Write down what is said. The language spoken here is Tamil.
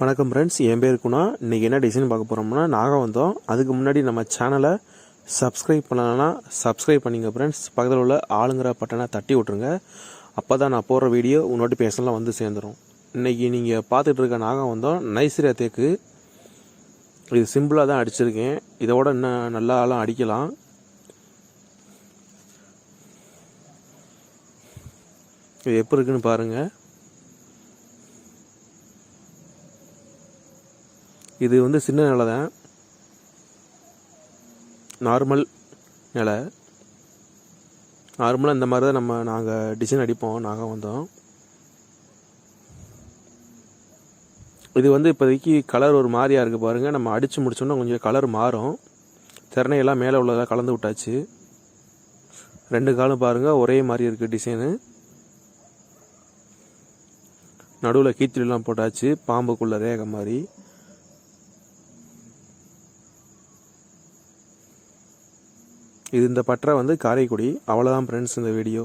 வணக்கம் ஃப்ரெண்ட்ஸ் என் பேர் குணா. இன்றைக்கி என்ன டிசைன் பார்க்க போகிறோம்னா நாகம் வந்தோம். அதுக்கு முன்னாடி நம்ம சேனலை சப்ஸ்கிரைப் பண்ணலைன்னா சப்ஸ்கிரைப் பண்ணிங்க ஃப்ரெண்ட்ஸ் பக்கத்தில் உள்ள ஆளுங்கிற பட்டனை தட்டி விட்ருங்க அப்போ தான் நான் போடுற வீடியோ நோட்டிஃபிகேஷன்லாம் வந்து சேர்ந்துடும் இன்றைக்கி நீங்கள் பார்த்துட்டு இருக்க நாகம் வந்தோம். நைசிரியா தேக்கு. இது சிம்பிளாக தான் அடிச்சிருக்கேன். இதோட இன்னும் நல்லாலாம் அடிக்கலாம். இது எப்படி இருக்குன்னு பாருங்கள் இது வந்து சின்ன நிலை தான். நார்மல் நிலை. நார்மலாக இந்த மாதிரி தான் நம்ம நாங்கள் டிசைன் அடிப்போம் நாங்கள் வந்தோம். இது வந்து இப்போதைக்கு கலர் ஒரு மாதிரியாக இருக்குது பாருங்கள் நம்ம அடித்து முடிச்சோன்னா கொஞ்சம் கலர் மாறும். திறனையெல்லாம் மேலே உள்ளதெல்லாம் கலந்து விட்டாச்சு. ரெண்டு காலும் பாருங்கள் ஒரே மாதிரி இருக்குது டிசைனு நடுவில் கீத்திலாம் போட்டாச்சு பாம்புக்குள்ள ரேகை மாதிரி. இது இந்த பட்டறை வந்து காரைக்குடி அவ்வளோதான் ஃப்ரெண்ட்ஸ் இந்த வீடியோ